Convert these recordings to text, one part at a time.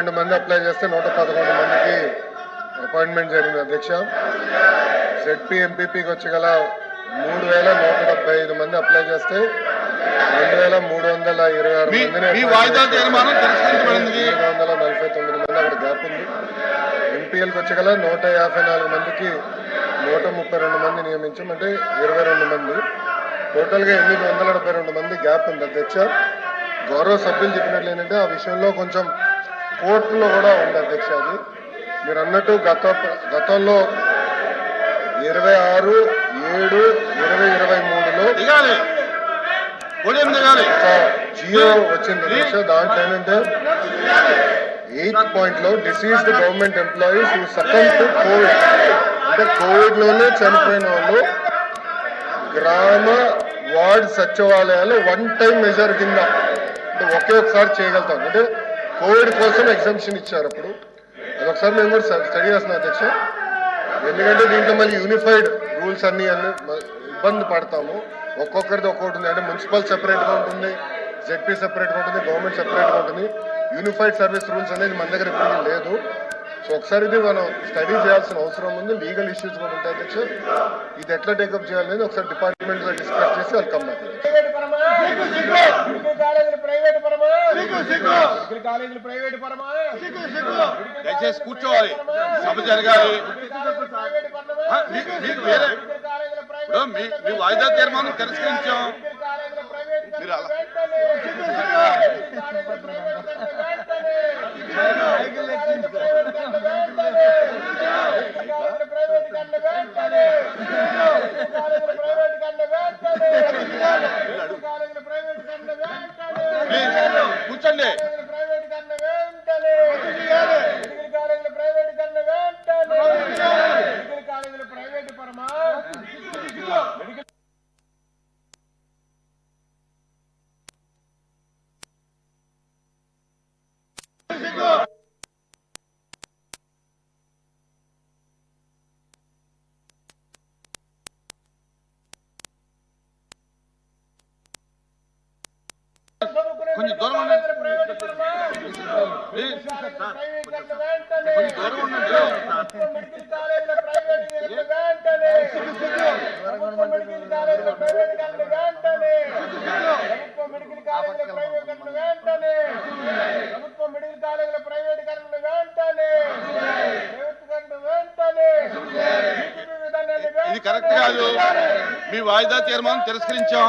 రెండు మంది అప్లై చేస్తే నూట పదకొండు మందికి అపాయింట్మెంట్ జరిగింది అధ్యక్ష. జెడ్పీ ఎంపీపీకి వచ్చి గల మూడు వేల నూట డెబ్బై ఐదు మంది అప్లై చేస్తే రెండు వేల మూడు వందల ఇరవై ఆరు మందిని వందల నలభై తొమ్మిది మంది అక్కడ గ్యాప్ ఉంది. ఎంపీఎల్కి వచ్చి గల నూట యాభై నాలుగు మందికి నూట ముప్పై రెండు మంది నియమించాం. అంటే ఇరవై రెండు మంది. టోటల్గా ఎనిమిది వందల డెబ్బై రెండు మంది గ్యాప్ ఉంది అధ్యక్ష. గౌరవ సభ్యులు చెప్పినట్లు ఏంటంటే ఆ విషయంలో కొంచెం కోర్టులో కూడా ఉంది అధ్యక్ష అది. మీరు అన్నట్టు గత గతంలో ఇరవై ఆరు ఏడు ఇరవై ఇరవై మూడులో జియో వచ్చింది అధ్యక్ష దాంట్లో ఏంటంటే ఎయిత్ పాయింట్లో deceased government employees who succumb to COVID అంటే కోవిడ్లోనే చనిపోయిన వాళ్ళు గ్రామ వార్డ్ సచివాలయాలు వన్ టైం మెజర్ కింద అంటే ఒకే ఒకసారి చేయగలుగుతాం అంటే కోవిడ్ కోసం ఎగ్జామ్షన్ ఇచ్చారు అప్పుడు. అదొకసారి మేము కూడా స్టడీ చేస్తున్నాం అధ్యక్ష. ఎందుకంటే దీంట్లో మళ్ళీ యూనిఫైడ్ రూల్స్ అన్ని అన్ని ఇబ్బంది పడతాము. ఒక్కొక్కరిది ఒక్కొక్కటి ఉంది. అంటే మున్సిపల్ సెపరేట్గా ఉంటుంది జెడ్పీ సెపరేట్గా ఉంటుంది గవర్నమెంట్ సెపరేట్గా ఉంటుంది. యూనిఫైడ్ సర్వీస్ రూల్స్ అనేది మన దగ్గర ఇప్పుడు లేదు. సో ఒకసారి ఇది మనం స్టడీ చేయాల్సిన అవసరం ఉంది. లీగల్ ఇష్యూస్ కూడా ఉంటాయి అధ్యక్ష. ఇది ఎట్లా టేకప్ చేయాలనేది ఒకసారి డిపార్ట్మెంట్తో డిస్కస్ చేసి వెల్కమ్ ప్రైవేట్ కాలేజీలు ప్రైవేట్ పరమా? మెడికల్ కాలేజీలు ప్రైవేట్ పరమా? దయచేసి కూర్చోవాలి. సభ జరగాలి. మీ- మీకు వేరే. ఇప్పుడు వాయిదా తీర్మానం తిరస్కరించాం. మీరు అలా- వెంటనే మెడికల్ కాలేజీలు ప్రైవేట్ కన్నా వెంటనే మెడికల్ కాలేజీలు ప్రైవేట్ కన్నా వెంటనే మెడికల్ కాలేజీలు ప్రైవేట్ కన్నా వెంటనే మెడికల్ కాలేజీలు ప్రైవేట్ కన్నా వెంటనే మెడికల్ కాలేజీలు ప్రైవేట్ కన్నా వెంటనే ప్లీజ్ కూర్చోండి ప్రైవేట్ కన్నా వెంటనే మెడికల్ కాలేజీలు ప్రైవేట్ కన్నా వెంటనే మెడికల్ కాలేజీలు ప్రైవేట్ పరమా మెడికల్ కొంచెం దూరం ఉండండి. ప్రైవేట్ కొంచెం దూరం ఉండండి ప్రభుత్వ మెడికల్ కాలేజీల ప్రైవేట్ వెంటనే ఇది కరెక్ట్ కాదు. మీ వాయిదా తీర్మానం తిరస్కరించాం.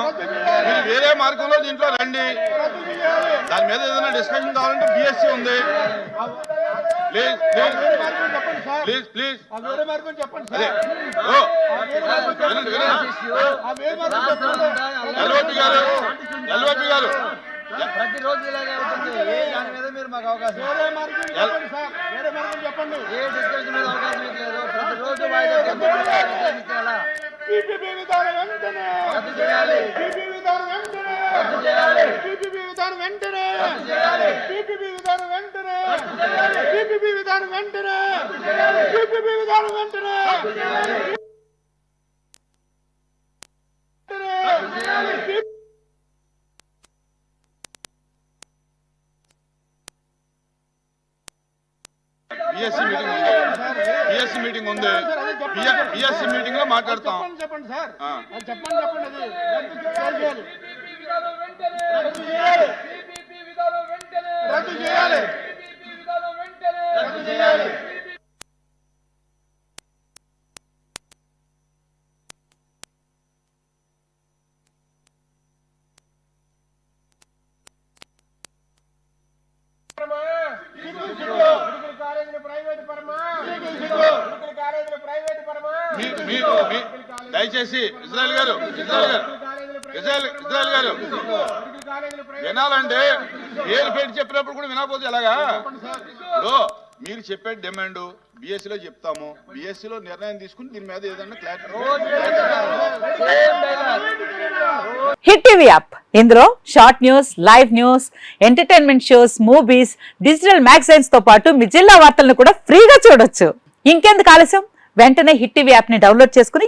మీరు వేరే మార్గంలో దీంట్లో రండి. దాని మీద ఏదైనా డిస్కషన్ కావాలంటే బిఎస్సి ఉంది. ప్లీజ్ ఎల్ఓపి గారు ఎల్ఓపి గారు. ప్రతిరోజు ఇలాగే అవుతుంది. ఏ దాని మీద మీరు మాకు అవకాశం వేరే మార్గం చెప్పండి సార్. వేరే మార్గం చెప్పండి. ఏ డిస్కషన్ మీద అవకాశం లేదు. ప్రతిరోజు రద్దు చేయాలి. రద్దు విధానం వెంటనే రద్దు చేయాలి పీపీపీ విధానం వెంటనే పీపీపీ విధానం వెంటనే పీపీపీ విధానం వెంటనే బిఎస్సి మీటింగ్ ఉంది బిఎస్సి మీటింగ్ ఉంది బిఎస్సి మీటింగ్లో మాట్లాడతాం చెప్పండి సార్ ఆ. అది చెప్పండి చెప్పండి అది రద్దు చేయాలి. రద్దు చేయాలి. రద్దు చేయాలి. పరమా. మీ- మీరు మీ- దయచేసి ఇజ్రాయల్ గారు ఇజ్రాయల్ గారు. వినాలంటే పేరు పెట్టి చెప్పినప్పుడు కూడా వినకపోతే ఎలాగా? మీరు చెప్పే డిమాండ్ బిఎస్సిలో చెప్తాము. బిఎస్సిలో నిర్ణయం తీసుకుని దీని మీద ఏదన్నా క్లారిటీ హిట్ టీవీ యాప్ ఇందులో short news live news entertainment shows movies digital మ్యాగజైన్స్తో పాటు మీ జిల్లా వార్తలను కూడా ఫ్రీగా చూడొచ్చు. ఇంకెందుకు ఆలస్యం? వెంటనే హిట్ టీవీ యాప్ని డౌన్లోడ్ చేసుకుని